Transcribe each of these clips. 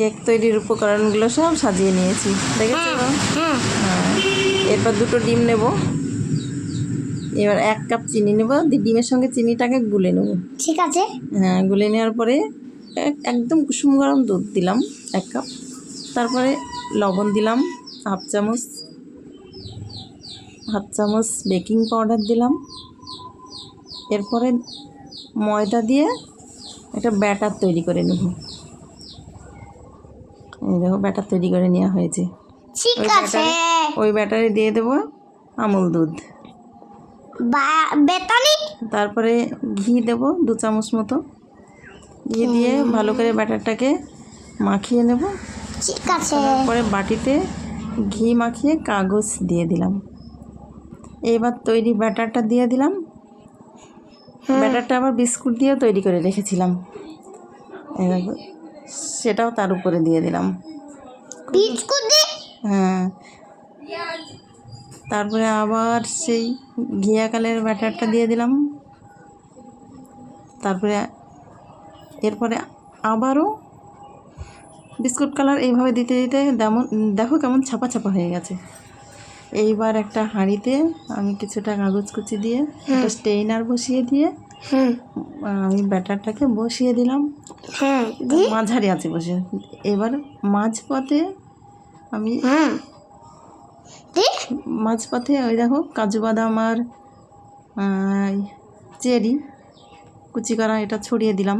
Cake তৈরির উপকরণগুলো সব সাজিয়ে নিয়েছি। দেখেছ? হ্যাঁ। এরপর দুটো ডিম নেব। এবার এক কাপ চিনি নেব। ডিমের সঙ্গে চিনিটাকে গুলে নেব। ঠিক আছে। হ্যাঁ গুলে নেওয়ার পরে একদম কুসুম গরম দুধ দিলাম এক কাপ। তারপরে লবণ দিলাম হাফ চামচ হাফ চামচ বেকিং পাউডার দিলাম। এরপরে ময়দা দিয়ে একটা ব্যাটার তৈরি করে নেব। দেখো ব্যাটার তৈরি করে নেওয়া হয়েছে। ঠিক ওই আছে। ওই ব্যাটারে দিয়ে দেবো আমুল দুধ। বেতনি? তারপরে ঘি দেবো দু চামচ মতো। ঘি দিয়ে ভালো করে ব্যাটারটাকে মাখিয়ে নেব। ঠিক আছে। তারপরে বাটিতে ঘি মাখিয়ে কাগজ দিয়ে দিলাম। এবার তৈরি ব্যাটারটা দিয়ে দিলাম। ব্যাটারটা আবার বিস্কুট দিয়ে তৈরি করে রেখেছিলাম। এবার সেটাও তার উপরে দিয়ে দিলাম। হ্যাঁ। তারপরে আবার সেই ঘিয়া কালের ব্যাটারটা দিয়ে দিলাম। তারপরে এরপরে আবারও বিস্কুট কালার এইভাবে দিতে দিতে যেমন দেখো কেমন ছাপা ছাপা হয়ে গেছে। এইবার একটা হাঁড়িতে আমি কিছুটা কাগজ কুচি দিয়ে একটা স্টেইনার বসিয়ে দিয়ে হুম। আমি ব্যাটারটাকে বসিয়ে দিলাম। হ্যাঁ মাঝারি আছে বসে। এবার মাঝপথে আমি মাঝপথে ওই দেখো কাজু বাদাম আর চেরি কুচি করা এটা ছড়িয়ে দিলাম।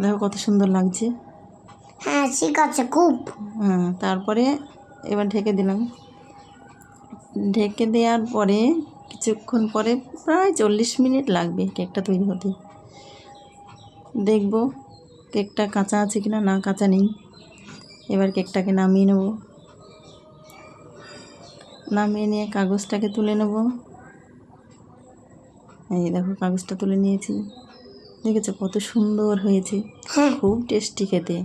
দেখো কত সুন্দর লাগছে। হ্যাঁ ঠিক আছে খুব। হ্যাঁ তারপরে এবার ঢেকে দিলাম। ঢেকে দেওয়ার পরে কিছুক্ষণ পরে প্রায় চল্লিশ মিনিট লাগবে কেকটা তৈরি হতে। দেখব কেকটা কাঁচা আছে কিনা না কাঁচা নেই। এবার কেকটাকে নামিয়ে নেব। নামিয়ে নিয়ে কাগজটাকে তুলে নেব। এই দেখো কাগজটা তুলে নিয়েছি। দেখেছ কত সুন্দর হয়েছে। হ্যাঁ খুব টেস্টি খেতে।